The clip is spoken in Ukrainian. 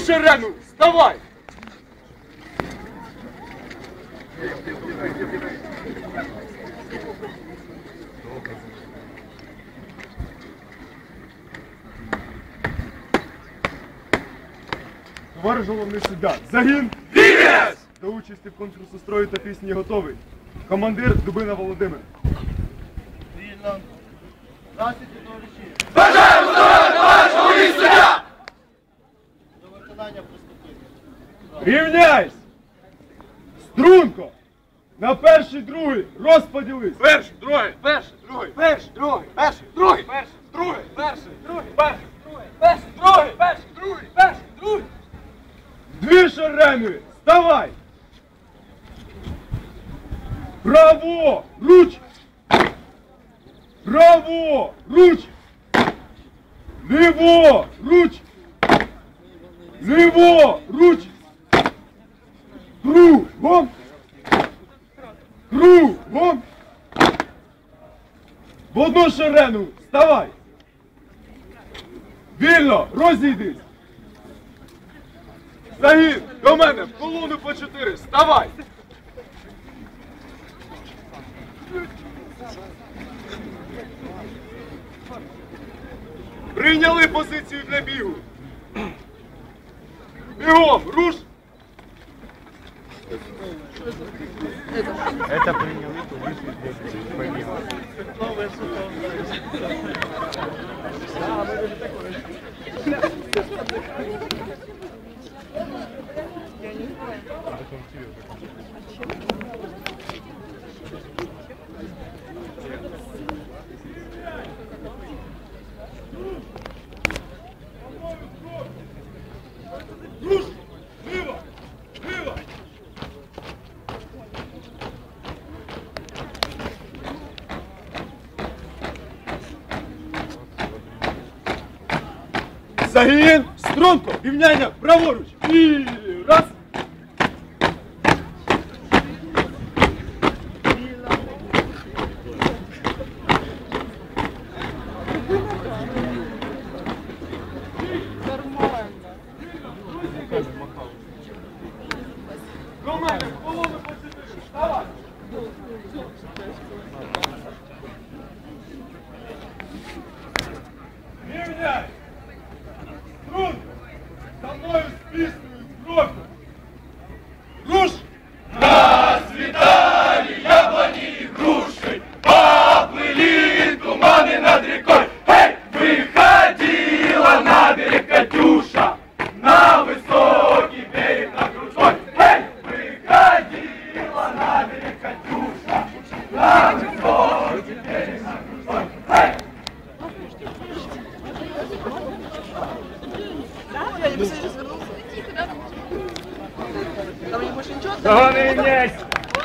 шерену, вставай! Товариш головний суддя, загін! Вінець! До участі в конкурсу строю та пісні готовий. Командир Дубина Володимир. Вільно. Здравствуйте, товариші. Бажаємо здоров'я, товариш головний суддя! До виконання приступити. Рівняйсь! Струнко! На перший, другий, розподілись! Перший, другий, перший, другий, перший, другий, перший, другий, перший, другий, перший, другий, перший, другий, перший, другий, перший, другий, перший, другий. Дві шерени! Вставай! Право! Руч! Право! Руч! Ліво! Руч! Ліво! Руч! Кругом! Кругом! В одну шерену! Вставай! Вільно! Розійдись! Загін, до мене, в колону по чотири, вставай! Прийняли позицію для бігу. Бігом, руш! Это принял Thank you. Загін! Струнко! Рівняння! Праворуч! І раз! До Мною піснею кроку! Руш! Поплыли туманы над рекой. Эй, выходила на берег Катюша, на высокий берег на крутой. Эй, выходила на берег Катюша, на высокий берег на крутой. Эй! Догони м'ясь!